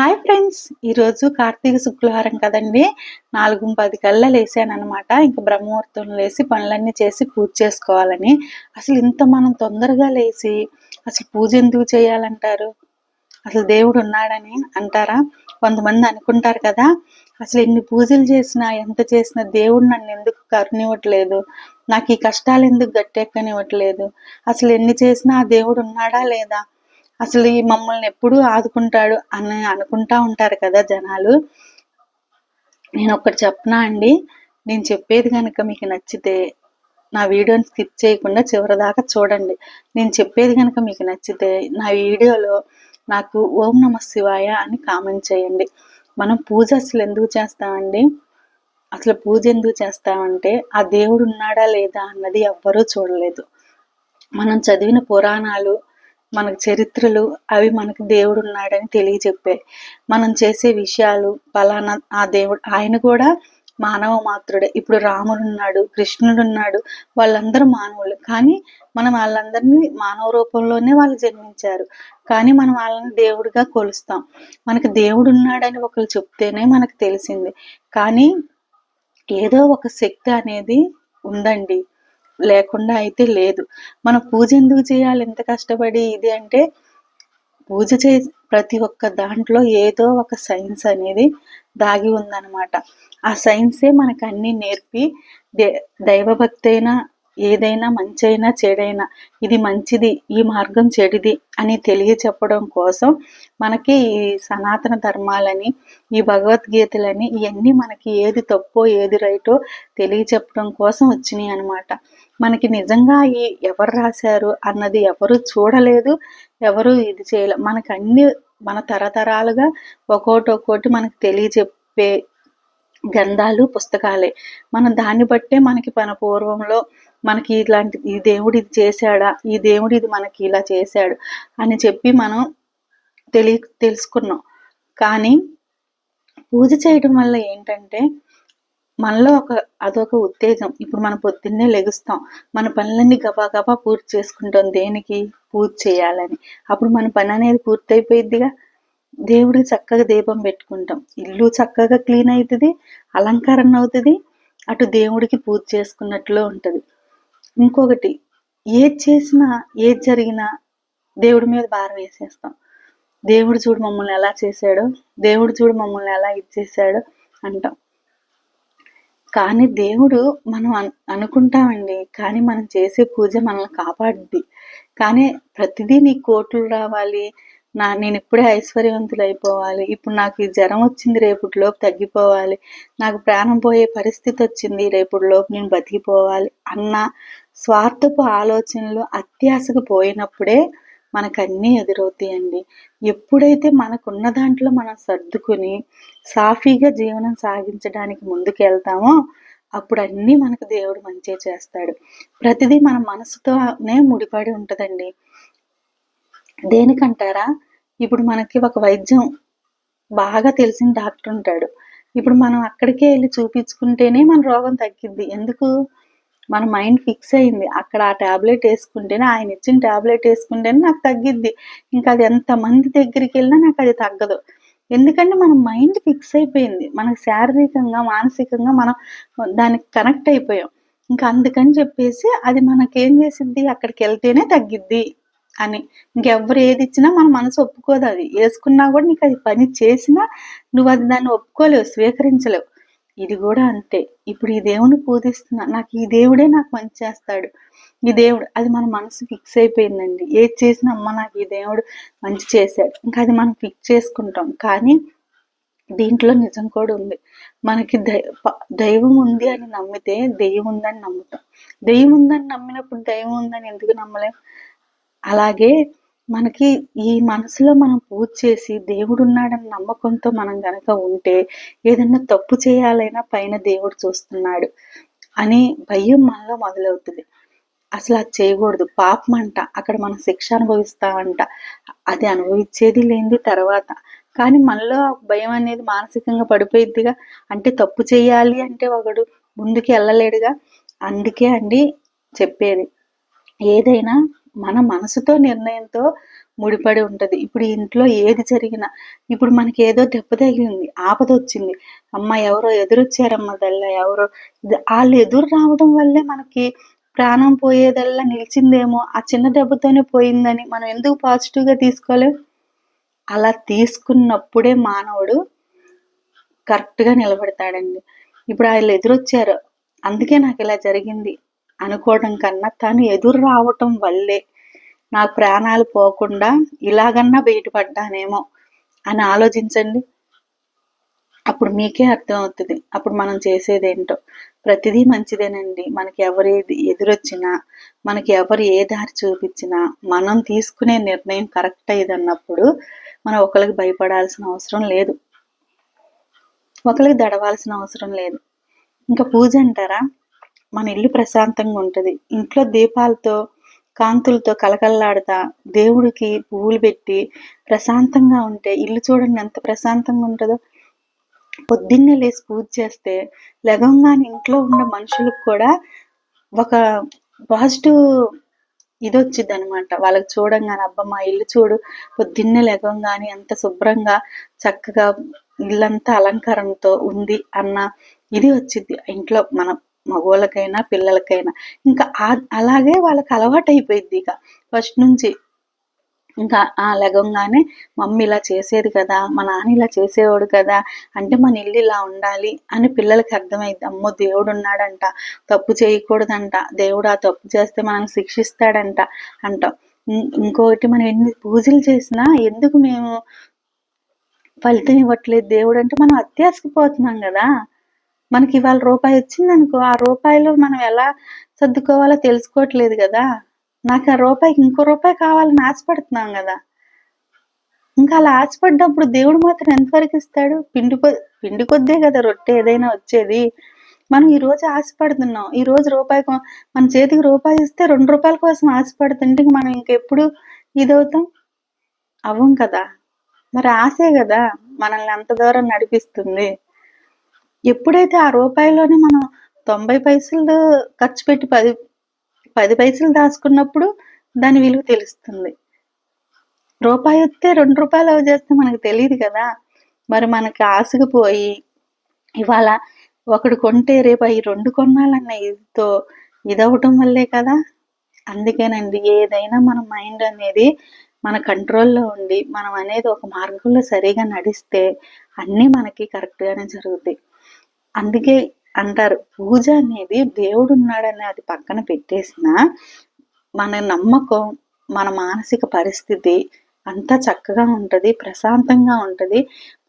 Hi friends ఈరోజు కార్తీక శుక్రవారం కదండి. నాలుగు పది కల్లా లేసాను ఇంకా బ్రహ్మముహూర్తం లేసి పనులన్నీ చేసి పూజ చేసుకోవాలని. అసలు ఇంత మనం తొందరగా లేచి అసలు పూజ ఎందుకు చేయాలంటారు? అసలు దేవుడు ఉన్నాడని అంటారా? కొంతమంది అనుకుంటారు కదా అసలు ఎన్ని పూజలు చేసినా ఎంత చేసినా దేవుడు నన్ను ఎందుకు కరునివ్వట్లేదు నాకు ఈ కష్టాలు ఎందుకు గట్టెక్కనివ్వట్లేదు అసలు ఎన్ని చేసినా ఆ దేవుడు ఉన్నాడా లేదా? అసలు ఈ మమ్మల్ని ఎప్పుడు ఆదుకుంటాడు అని అనుకుంటా ఉంటారు కదా జనాలు. నేను ఒకటి చెప్పనా అండి? నేను చెప్పేది కనుక మీకు నచ్చితే నా వీడియోని స్కిప్ చేయకుండా చివరి దాకా చూడండి. నేను చెప్పేది కనుక మీకు నచ్చితే నా వీడియోలో నాకు ఓం నమ శివాయ అని కామెంట్ చేయండి. మనం పూజ అసలు ఎందుకు చేస్తామండి? అసలు పూజ ఎందుకు చేస్తామంటే ఆ దేవుడు ఉన్నాడా లేదా అన్నది ఎవ్వరూ చూడలేదు. మనం చదివిన పురాణాలు మనకు చరిత్రలు అవి మనకు దేవుడు ఉన్నాడని తెలియచెప్పాయి మనం చేసే విషయాలు ఫలానా ఆ దేవుడు ఆయన కూడా మానవ మాత్రుడే. ఇప్పుడు రాముడు ఉన్నాడు కృష్ణుడు ఉన్నాడు వాళ్ళందరూ మానవులు. కానీ మనం వాళ్ళందరినీ మానవ రూపంలోనే వాళ్ళు జన్మించారు. కానీ మనం వాళ్ళని దేవుడిగా కొలుస్తాం. మనకు దేవుడు ఉన్నాడని ఒకరు చెప్తేనే మనకు తెలిసింది. కానీ ఏదో ఒక శక్తి అనేది ఉందండి. లేకుండా అయితే లేదు. మనం పూజ ఎందుకు చేయాలి? ఎంత కష్టపడి ఇది అంటే పూజ చే ప్రతి ఒక్క దాంట్లో ఏదో ఒక సైన్స్ అనేది దాగి ఉందన్నమాట. ఆ సైన్సే మనకు అన్ని నేర్పి దైవభక్తి అయినా ఏదైనా మంచైనా చెడైనా ఇది మంచిది ఈ మార్గం చెడిది అని తెలియచెప్పడం కోసం మనకి ఈ సనాతన ధర్మాలని ఈ భగవద్గీతలని ఇవన్నీ మనకి ఏది తప్పో ఏది రైటో తెలియచెప్పడం కోసం వచ్చినాయి అనమాట మనకి నిజంగా ఈ ఎవరు రాశారు అన్నది ఎవరు చూడలేదు ఎవరు ఇది చేయలేదు మనకు అన్ని మన తరతరాలుగా ఒక్కోటి ఒక్కోటి మనకు తెలియచెప్పే గ్రంథాలు పుస్తకాలే. మనం దాన్ని బట్టే మనకి మన పూర్వంలో మనకి ఇలాంటి ఈ దేవుడు ఇది చేశాడా? ఈ దేవుడు ఇది మనకి ఇలా చేశాడు? అని చెప్పి మనం తెలియ తెలుసుకున్నాం. కానీ పూజ చేయడం వల్ల ఏంటంటే మనలో ఒక అదొక ఉత్తేజం. ఇప్పుడు మనం పొద్దున్నే లెగుస్తాం. మన పనులన్నీ గబా గబా పూర్తి చేసుకుంటాం. దేనికి? పూజ చేయాలని. అప్పుడు మన పని అనేది పూర్తయిపోయిద్దిగా. దేవుడికి చక్కగా దీపం పెట్టుకుంటాం. ఇల్లు చక్కగా క్లీన్ అవుతుంది అలంకరణ అవుతుంది. అటు దేవుడికి పూజ చేసుకున్నట్లు ఉంటుంది. ఇంకొకటి ఏది చేసినా ఏది జరిగినా దేవుడి మీద భారం వేసేస్తాం. దేవుడు చూడు మమ్మల్ని ఎలా చేశాడు దేవుడు చూడు మమ్మల్ని ఎలా ఇచ్చేసాడో అంటాం. కానీ దేవుడు మనం అనుకుంటామండి కానీ మనం చేసే పూజ మనల్ని కాపాడుద్ది. కానీ ప్రతిదీ నీ కోట్లు రావాలి నా నేను ఇప్పుడే ఐశ్వర్యవంతులు అయిపోవాలి. ఇప్పుడు నాకు ఈ జ్వరం వచ్చింది రేపటిలోపు తగ్గిపోవాలి. నాకు ప్రాణం పోయే పరిస్థితి వచ్చింది రేపుటిలోపు నేను బతికిపోవాలి అన్న స్వార్థపు ఆలోచనలు అత్యాశకు పోయినప్పుడే మనకు అన్నీ ఎదురవుతాయండి. ఎప్పుడైతే మనకున్న దాంట్లో మనం సర్దుకుని సాఫీగా జీవనం సాగించడానికి ముందుకు వెళ్తామో అప్పుడు అన్నీ మనకు దేవుడు మంచి చేస్తాడు. ప్రతిదీ మన మనసుతోనే ముడిపడి ఉంటుందండి. దేనికంటారా? ఇప్పుడు మనకి ఒక వైద్యం బాగా తెలిసిన డాక్టర్ ఉంటాడు. ఇప్పుడు మనం అక్కడికే వెళ్ళి చూపించుకుంటేనే మన రోగం తగ్గిద్ది. ఎందుకు? మన మైండ్ ఫిక్స్ అయింది. అక్కడ ఆ ట్యాబ్లెట్ వేసుకుంటేనే ఆయన ఇచ్చిన ట్యాబ్లెట్ వేసుకుంటేనే నాకు తగ్గిద్ది. ఇంకా అది ఎంతమంది దగ్గరికి వెళ్ళినా నాకు అది తగ్గదు. ఎందుకంటే మన మైండ్ ఫిక్స్ అయిపోయింది. మనకు శారీరకంగా మానసికంగా మనం దానికి కనెక్ట్ అయిపోయాం. ఇంకా అందుకని చెప్పేసి అది మనకేం చేసిద్ది? అక్కడికి వెళ్తేనే తగ్గిద్ది. అని. ఇంకెవ్వరు ఏది ఇచ్చినా మన మనసు ఒప్పుకోదు అది. వేసుకున్నా కూడా నీకు అది పని చేసినా నువ్వు అది దాన్ని ఒప్పుకోలేవు స్వీకరించలేవు. ఇది కూడా అంతే. ఇప్పుడు ఈ దేవుని పూజిస్తున్నా నాకు ఈ దేవుడే నాకు మంచి చేస్తాడు. ఈ దేవుడు అది మన మనసు ఫిక్స్ అయిపోయిందండి. ఏది చేసినా అమ్మ నాకు ఈ దేవుడు మంచి చేశాడు. ఇంకా అది మనం ఫిక్స్ చేసుకుంటాం. కానీ దీంట్లో నిజం కూడా ఉంది. మనకి దైవం ఉంది అని నమ్మితే దెయ్యం ఉందని నమ్ముతాం. దెయ్యం ఉందని నమ్మినప్పుడు దైవం ఉందని ఎందుకు నమ్మలేం? అలాగే మనకి ఈ మనసులో మనం పూజ చేసి దేవుడు ఉన్నాడని నమ్మకంతో మనం గనక ఉంటే ఏదన్నా తప్పు చేయాలైనా పైన దేవుడు చూస్తున్నాడు అని భయం మనలో మొదలవుతుంది. అసలు అది చేయకూడదు. పాపం అంట అక్కడ మనం శిక్ష అనుభవిస్తామంట. అది అనుభవించేది లేనిది తర్వాత. కానీ మనలో భయం అనేది మానసికంగా పడిపోయిద్దిగా. అంటే తప్పు చేయాలి అంటే ఒకడు ముందుకు వెళ్ళలేడుగా అందుకే అండి చెప్పేది. ఏదైనా మన మనసుతో నిర్ణయంతో ముడిపడి ఉంటుంది. ఇప్పుడు ఇంట్లో ఏది జరిగినా ఇప్పుడు మనకి ఏదో దెబ్బ తగిలింది ఆపద వచ్చింది. అమ్మ ఎవరో ఎదురొచ్చారమ్మ దల్ల ఎవరో వాళ్ళు ఎదురు రావడం వల్లే మనకి ప్రాణం పోయేదల్లా నిలిచిందేమో ఆ చిన్న దెబ్బతోనే పోయిందని మనం ఎందుకు పాజిటివ్గా తీసుకోలేం? అలా తీసుకున్నప్పుడే మానవుడు కరెక్ట్గా నిలబడతాడండి. ఇప్పుడు వాళ్ళు ఎదురొచ్చారు అందుకే నాకు ఇలా జరిగింది. అనుకోవడం కన్నా తను ఎదురు రావటం వల్లే నా ప్రాణాలు పోకుండా ఇలాగన్నా బయటపడ్డానేమో అని ఆలోచించండి. అప్పుడు మీకే అర్థం అవుతుంది అప్పుడు మనం చేసేది ఏంటో ప్రతిదీ మంచిదేనండి. మనకి ఎవరు ఎదురొచ్చినా మనకి ఎవరు ఏ దారి చూపించినా మనం తీసుకునే నిర్ణయం కరెక్ట్ అన్నప్పుడు మనం ఒకరికి భయపడాల్సిన అవసరం లేదు. ఒకరికి దడవాల్సిన అవసరం లేదు. ఇంకా పూజ అంటారా? మన ఇల్లు ప్రశాంతంగా ఉంటుంది. ఇంట్లో దీపాలతో కాంతులతో కలకల్లాడుతా దేవుడికి పువ్వులు పెట్టి ప్రశాంతంగా ఉంటే ఇల్లు చూడండి ఎంత ప్రశాంతంగా ఉంటుందో. పొద్దున్నే లేచి పూజ చేస్తే లెగంగానే ఇంట్లో ఉన్న మనుషులకు కూడా ఒక పాజిటివ్ ఇది వచ్చింది అనమాట వాళ్ళకి చూడంగానే అబ్బ మా ఇల్లు చూడు పొద్దున్నే లెగంగానే ఎంత శుభ్రంగా చక్కగా ఇల్లంతా అలంకరణతో ఉంది అన్న ఇది వచ్చింది ఇంట్లో మనం. మగవాళ్ళకైనా పిల్లలకైనా. ఇంకా అలాగే వాళ్ళకి అలవాటు అయిపోయింది ఇక. ఫస్ట్ నుంచి ఇంకా ఆ లగంగానే మమ్మీ ఇలా చేసేది కదా మా నాన్న ఇలా చేసేవాడు కదా అంటే మన ఇల్లు ఇలా ఉండాలి అని పిల్లలకి అర్థమైంది. అమ్మో దేవుడు ఉన్నాడంట తప్పు చేయకూడదంట దేవుడు ఆ తప్పు చేస్తే మనల్ని శిక్షిస్తాడంట అంటాం. ఇంకొకటి మనం ఎన్ని పూజలు చేసినా ఎందుకు మేము ఫలితం ఇవ్వట్లేదు? దేవుడు అంటే మనం అత్యాసకపోతున్నాం కదా. మనకి ఇవాళ రూపాయి వచ్చింది అనుకో ఆ రూపాయిలో మనం ఎలా సర్దుకోవాలో తెలుసుకోవట్లేదు కదా. నాకు ఆ రూపాయికి ఇంకో రూపాయి కావాలని ఆశపడుతున్నాం కదా. ఇంకా అలా ఆశపడ్డప్పుడు దేవుడు మాత్రం ఎంతవరకు ఇస్తాడు? పిండి పిండి కొద్దే కదా రొట్టె ఏదైనా వచ్చేది. మనం ఈ రోజు ఆశపడుతున్నాం. ఈ రోజు రూపాయి మన చేతికి రూపాయి ఇస్తే రెండు రూపాయల కోసం ఆశపడుతుంటే మనం ఇంకెప్పుడు ఇదవుతాం? అవ్వం కదా. మరి ఆశే కదా మనల్ని అంత దూరం నడిపిస్తుంది. ఎప్పుడైతే ఆ రూపాయిలోనే మనం తొంభై పైసలు ఖర్చు పెట్టి పది పది పైసలు దాచుకున్నప్పుడు దాని విలువ తెలుస్తుంది. రూపాయి వస్తే రెండు రూపాయలు అవి చేస్తే మనకు తెలియదు కదా. మరి మనకి ఆశకు పోయి ఇవాళ ఒకడు కొంటే రేపు అవి రెండు కొనాలన్న ఇదితో ఇదవటం వల్లే కదా. అందుకేనండి ఏదైనా మన మైండ్ అనేది మన కంట్రోల్లో ఉండి మనం అనేది ఒక మార్గంలో సరిగా నడిస్తే అన్నీ మనకి కరెక్ట్గానే జరుగుతాయి. అందుకే అంటారు పూజ అనేది దేవుడు ఉన్నాడని అది పక్కన పెట్టేసిన మన నమ్మకం మన మానసిక పరిస్థితి అంతా చక్కగా ఉంటుంది ప్రశాంతంగా ఉంటుంది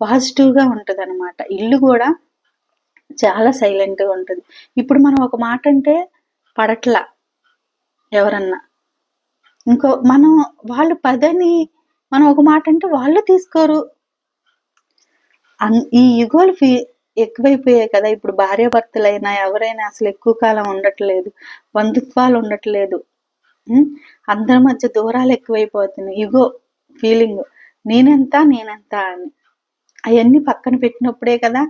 పాజిటివ్గా ఉంటుంది అనమాట ఇల్లు కూడా చాలా సైలెంట్గా ఉంటుంది. ఇప్పుడు మనం ఒక మాట అంటే పడట్ల ఎవరన్నా. ఇంకో మనం వాళ్ళు పదని మనం ఒక మాట అంటే వాళ్ళు తీసుకోరు. ఈ యుగోలు ఫీ ఎక్కువైపోయాయి కదా. ఇప్పుడు భార్యాభర్తలైనా ఎవరైనా అసలు ఎక్కువ కాలం ఉండట్లేదు. బంధుత్వాలు ఉండట్లేదు. అందరి మధ్య దూరాలు ఎక్కువైపోతున్నాయి. ఇగో ఫీలింగ్ నేనెంత నేనెంత అని. అవన్నీ పక్కన పెట్టినప్పుడే కదా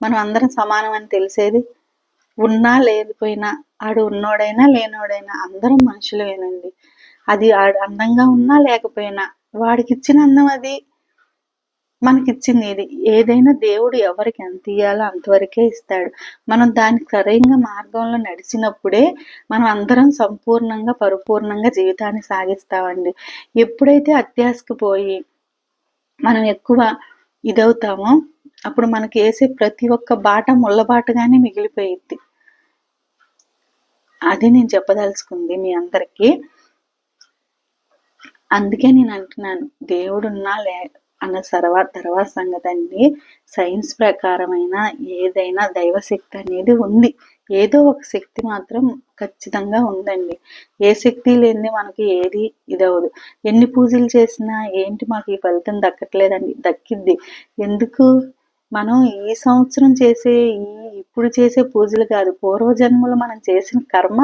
మనం అందరం సమానం అని తెలిసేది. ఉన్నా లేకపోయినా ఆడు ఉన్నోడైనా లేనోడైనా అందరం మనుషులేనండి అది ఆడు అందంగా ఉన్నా లేకపోయినా వాడికి ఇచ్చిన అందం అది. మనకిచ్చింది ఏది? ఏదైనా దేవుడు ఎవరికి ఎంత ఇయ్యాలో అంతవరకే ఇస్తాడు. మనం దానికి సరైన మార్గంలో నడిచినప్పుడే మనం అందరం సంపూర్ణంగా పరిపూర్ణంగా జీవితాన్ని సాగిస్తామండి. ఎప్పుడైతే అత్యాసకు పోయి మనం ఎక్కువ ఇదవుతామో అప్పుడు మనకి వేసే ప్రతి ఒక్క బాట ముళ్ళబాటగానే మిగిలిపోయిద్ది. అది నేను చెప్పదలుచుకుంది మీ అందరికీ. అందుకే నేను అంటున్నాను దేవుడున్నా లే అన్న తర్వాత తర్వాత సంగతి అండి సైన్స్ ప్రకారమైన ఏదైనా దైవశక్తి అనేది ఉంది. ఏదో ఒక శక్తి మాత్రం ఖచ్చితంగా ఉందండి. ఏ శక్తి లేనిది మనకి ఏది ఇదవదు ఎన్ని పూజలు చేసినా ఏంటి మాకు ఈ ఫలితం దక్కట్లేదండి. దక్కిద్ది. ఎందుకు? మనం ఈ సంవత్సరం చేసే ఈ ఇప్పుడు చేసే పూజలు కాదు. పూర్వజన్మలో మనం చేసిన కర్మ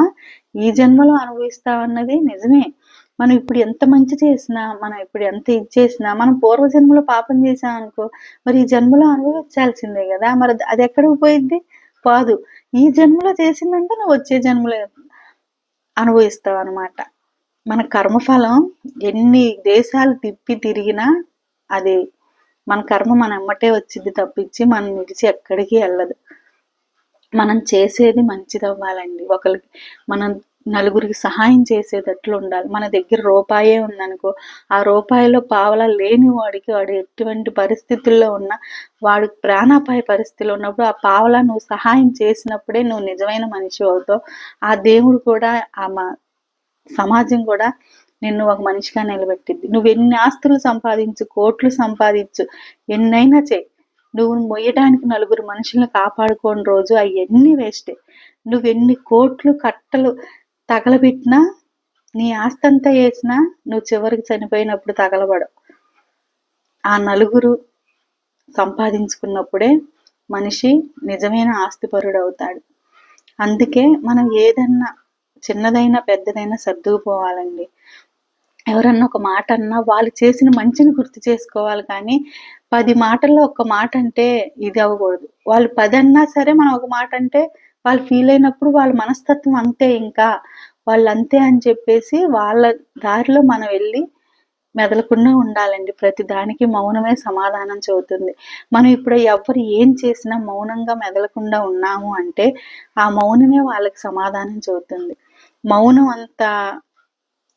ఈ జన్మలో అనుభవిస్తామన్నది నిజమే. మనం ఇప్పుడు ఎంత మంచి చేసినా మనం ఇప్పుడు ఎంత ఇది చేసినా మనం పూర్వజన్మలో పాపం చేసాం అనుకో మరి ఈ జన్మలో అనుభవించాల్సిందే కదా. మరి అది ఎక్కడికి పోయిద్ది కాదు ఈ జన్మలో చేసిందంటే నువ్వు వచ్చే జన్మలో అనుభవిస్తావు అనమాట మన కర్మఫలం ఎన్ని దేశాలు తిప్పి తిరిగినా అది మన కర్మ మన అమ్మటే వచ్చింది తప్పించి మనం విడిచి ఎక్కడికి వెళ్ళదు. మనం చేసేది మంచిది అవ్వాలండి ఒకరికి మనం నలుగురికి సహాయం చేసేటట్లు ఉండాలి. మన దగ్గర రూపాయే ఉందనుకో ఆ రూపాయిలో పావలా లేని వాడికి వాడు ఎటువంటి పరిస్థితుల్లో ఉన్నా వాడు ప్రాణాపాయ పరిస్థితిలో ఉన్నప్పుడు ఆ పావలా నువ్వు సహాయం చేసినప్పుడే నువ్వు నిజమైన మనిషి అవుతావు. ఆ దేవుడు కూడా ఆ సమాజం కూడా నిన్ను ఒక మనిషిగా నిలబెట్టింది. నువ్వు ఎన్ని ఆస్తులు సంపాదించు కోట్లు సంపాదించు ఎన్నైనా చేయి. నువ్వు మొయ్యడానికి నలుగురు మనుషులను కాపాడుకోని రోజు అవన్నీ వేస్టే. నువ్వు ఎన్ని కోట్లు కట్టలు తగలబెట్టినా నీ ఆస్తి అంతా వేసినా నువ్వు చివరికి చనిపోయినప్పుడు తగలబడవు. ఆ నలుగురు సంపాదించుకున్నప్పుడే మనిషి నిజమైన ఆస్తిపరుడు అవుతాడు అందుకే మనం ఏదన్నా చిన్నదైనా పెద్దదైనా సర్దుకుపోవాలండి. ఎవరన్నా ఒక మాట అన్నా వాళ్ళు చేసిన మంచిని గుర్తు చేసుకోవాలి కానీ పది మాటల్లో ఒక మాట అంటే ఇది అవ్వకూడదు. వాళ్ళు పది అన్నా సరే మనం ఒక మాట అంటే వాళ్ళు ఫీల్ అయినప్పుడు వాళ్ళ మనస్తత్వం అంతే ఇంకా. వాళ్ళు అంతే అని చెప్పేసి వాళ్ళ దారిలో మనం వెళ్ళి మెదలకుండా ఉండాలండి. ప్రతి దానికి మౌనమే సమాధానం చెబుతుంది. మనం ఇప్పుడు ఎవరు ఏం చేసినా మౌనంగా మెదలకుండా ఉన్నాము అంటే ఆ మౌనమే వాళ్ళకి సమాధానం చెబుతుంది. మౌనం అంత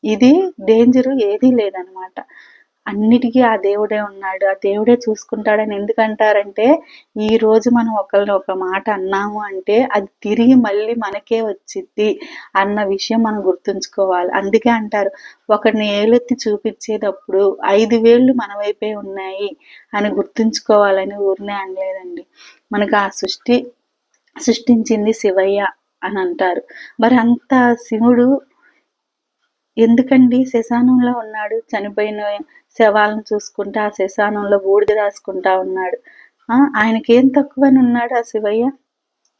ఇది డేంజరు ఏదీ లేదనమాట. అన్నిటికీ ఆ దేవుడే ఉన్నాడు ఆ దేవుడే చూసుకుంటాడని ఎందుకంటారంటే ఈ రోజు మనం ఒకరిని ఒక మాట అన్నాము అంటే అది తిరిగి మళ్ళీ మనకే వచ్చింది అన్న విషయం మనం గుర్తుంచుకోవాలి. అందుకే అంటారు ఒకరిని ఏలెత్తి చూపించేటప్పుడు ఐదు వేళ్ళు మన వైపే ఉన్నాయి అని గుర్తుంచుకోవాలని ఊరినే అనలేదండి. మనకు ఆ సృష్టి సృష్టించింది శివయ్య అని అంటారు. మరి అంత శివుడు ఎందుకండి? శశానంలో ఉన్నాడు చనిపోయిన శవాలను చూసుకుంటా ఆ శశానంలో బూడిద రాసుకుంటా ఉన్నాడు. ఆయనకేం తక్కువని ఉన్నాడు ఆ శివయ్య?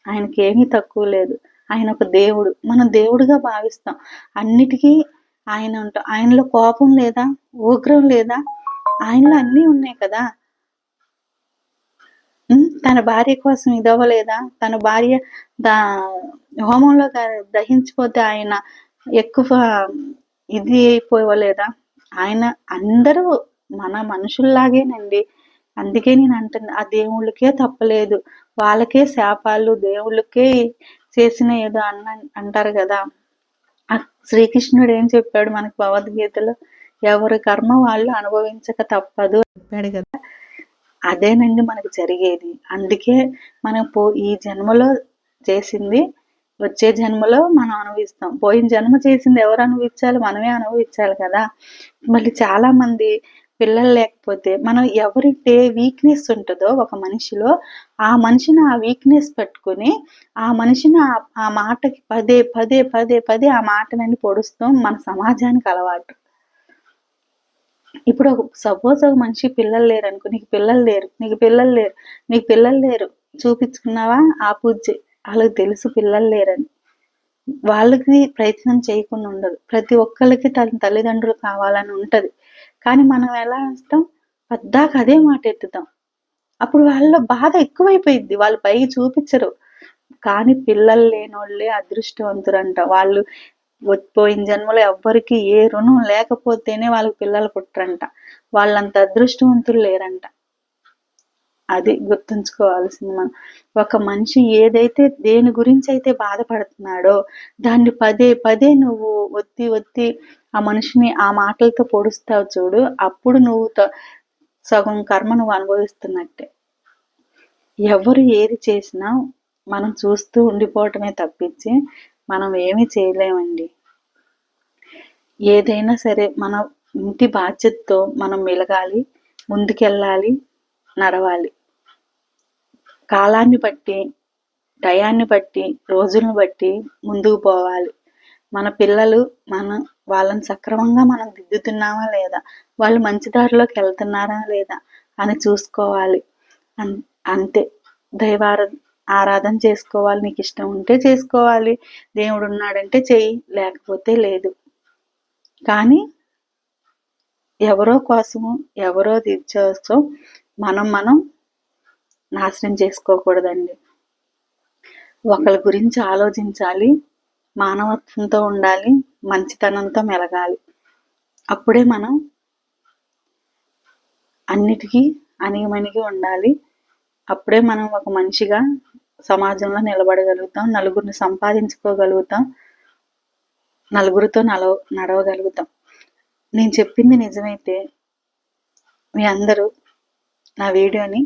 ఆయనకేమీ తక్కువ లేదు. ఆయన ఒక దేవుడు. మనం దేవుడుగా భావిస్తాం. అన్నిటికీ ఆయన ఉంటాం ఆయనలో కోపం లేదా? ఉగ్రం లేదా? ఆయనలో అన్నీ ఉన్నాయి కదా. తన భార్య కోసం ఇదవ్వలేదా? తన భార్య దా హోమంలో దహించిపోతే ఆయన ఎక్కువ ఇది అయిపోవలేదా? ఆయన అందరూ మన మనుషుల్లాగేనండి. అందుకే నేను అంటున్నా ఆ దేవుళ్ళకే తప్పలేదు. వాళ్ళకే శాపాలు దేవుళ్ళకే చేసిన ఏదో అన్న అంటారు కదా. శ్రీకృష్ణుడు ఏం చెప్పాడు మనకు భగవద్గీతలో? ఎవరి కర్మ వాళ్ళు అనుభవించక తప్పదు. చెప్పాడు కదా. అదేనండి మనకు జరిగేది. అందుకే మనం పో ఈ జన్మలో చేసింది వచ్చే జన్మలో మనం అనుభవిస్తాం. పోయిన జన్మ చేసింది ఎవరు అనుభవించాలి? మనమే అనుభవించాలి కదా. మళ్ళీ చాలా మంది పిల్లలు లేకపోతే మనం ఎవరితే వీక్నెస్ ఉంటుందో ఒక మనిషిలో ఆ మనిషిని ఆ వీక్నెస్ పెట్టుకుని ఆ మనిషిని ఆ మాటకి పదే పదే పదే పదే ఆ మాటనని పొడుస్తాం మన సమాజానికి అలవాటు. ఇప్పుడు సపోజ్ ఒక మనిషి పిల్లలు లేరు అనుకో నీకు పిల్లలు లేరు నీకు పిల్లలు లేరు నీకు పిల్లలు లేరు చూపించుకున్నావా? ఆ పూజ వాళ్ళకి తెలుసు పిల్లలు లేరని. వాళ్ళకి ప్రయత్నం చేయకుండా ఉండదు. ప్రతి ఒక్కరికి తన తల్లిదండ్రులు కావాలని ఉంటది. కానీ మనం ఎలా ఇస్తాం పద్దాక అదే మాట ఎత్తుతాం. అప్పుడు వాళ్ళ బాధ ఎక్కువైపోయింది వాళ్ళు పైకి చూపించరు. కానీ పిల్లలు లేనోళ్ళే అదృష్టవంతురంట వాళ్ళు పోయిన జన్మలో ఎవ్వరికి ఏ రుణం లేకపోతేనే వాళ్ళకి పిల్లలు పుట్టరంట. వాళ్ళంత అదృష్టవంతులు లేరంట. అది గుర్తుంచుకోవాల్సింది మనం. ఒక మనిషి ఏదైతే దేని గురించి అయితే బాధపడుతున్నాడో దాన్ని పదే పదే నువ్వు ఒత్తి ఒత్తి ఆ మనిషిని ఆ మాటలతో పొడుస్తావు చూడు అప్పుడు నువ్వు సగం కర్మ నువ్వు అనుభవిస్తున్నట్టే. ఎవరు ఏది చేసినా మనం చూస్తూ ఉండిపోవటమే తప్పించి మనం ఏమీ చేయలేమండి. ఏదైనా సరే మన ఇంటి బాధ్యతతో మనం మెలగాలి ముందుకెళ్ళాలి నడవాలి. కాలాన్ని బట్టి టయాన్ని బట్టి రోజులను బట్టి ముందుకు పోవాలి. మన పిల్లలు మన వాళ్ళని సక్రమంగా మనం దిద్దుతున్నామా లేదా? వాళ్ళు మంచి దారిలోకి వెళ్తున్నారా లేదా అని చూసుకోవాలి. అన్ అంతే. దైవార ఆరాధన చేసుకోవాలి. నీకు ఇష్టం ఉంటే చేసుకోవాలి. దేవుడు ఉన్నాడంటే చెయ్యి లేకపోతే లేదు. కానీ ఎవరో కోసము ఎవరో తీర్చోసం మనం మనం నాశనం చేసుకోకూడదండి. ఒకరి గురించి ఆలోచించాలి మానవత్వంతో ఉండాలి మంచితనంతో మెలగాలి. అప్పుడే మనం అన్నిటికీ అణిగిమణిగి ఉండాలి. అప్పుడే మనం ఒక మనిషిగా సమాజంలో నిలబడగలుగుతాం నలుగురిని సంపాదించుకోగలుగుతాం నలుగురితో నలవ నడవగలుగుతాం. నేను చెప్పింది నిజమైతే మీ అందరూ నా వీడియోని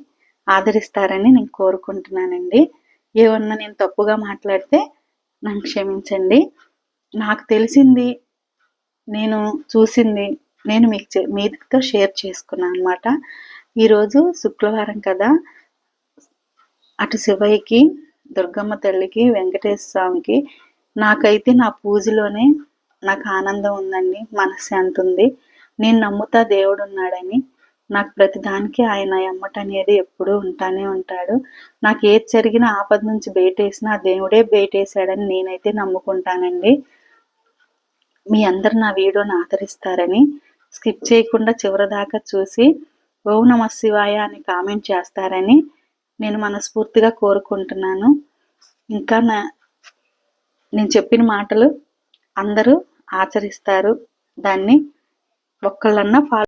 ఆదరిస్తారని నేను కోరుకుంటున్నానండి. ఏమన్నా నేను తప్పుగా మాట్లాడితే నన్ను క్షమించండి. నాకు తెలిసింది నేను చూసింది నేను మీకు మీతో షేర్ చేసుకున్నాను అనమాట ఈరోజు శుక్రవారం కదా అటు శివయ్యకి దుర్గమ్మ తల్లికి వెంకటేశ్వర స్వామికి నాకైతే నా పూజలోనే నాకు ఆనందం ఉందండి మనశ్శాంతి ఉంది. నేను నమ్ముతా దేవుడు ఉన్నాడని నాకు ప్రతిదానికి ఆయన ఎమ్మట అనేది ఎప్పుడూ ఉంటానే ఉంటాడు. నాకు ఏది జరిగినా ఆపద నుంచి బయటేసినా ఆ దేవుడే బయటేసాడని నేనైతే నమ్ముకుంటానండి. మీ అందరు నా వీడియోని ఆదరిస్తారని స్కిప్ చేయకుండా చివరి దాకా చూసి ఓ నమ శివాయ అని కామెంట్ చేస్తారని నేను మనస్ఫూర్తిగా కోరుకుంటున్నాను. ఇంకా నా నేను చెప్పిన మాటలు అందరూ ఆచరిస్తారు. దాన్ని ఒక్కళ్ళన్నా ఫాలో